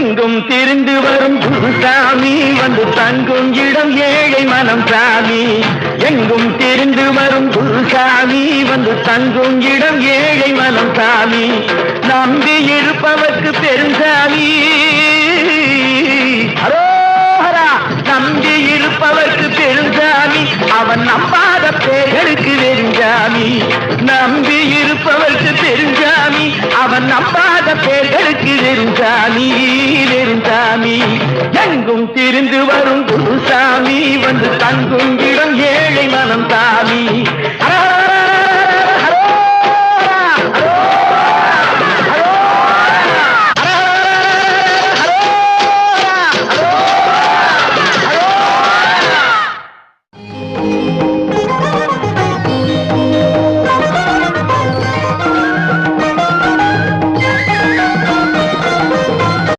எங்கும் திரிந்து வரும் குருசாமி வந்து தங்கும் இடம் ஏழை மனம் சாமி. எங்கும் திரிந்து வரும் குருசாமி வந்து தங்கும் இடம் ஏழை மனம் சாமி. நம்பி இருப்பவர்க்கு பெருசாமி நம்பி இருப்பவர்க்கு பெருசாமி அவன் நம்பாத பேர்களுக்கு வெறுஞ்சாமி நம்பி இருப்பவர்க்கு பெருஞ்சாமி அவன் நம்பாத பேர்களுக்கு வெறுஞ்சாமி எங்கும் திரிந்து வரும் குருசாமி வந்து தங்கும் இடம் ஏழை மனம் சாமி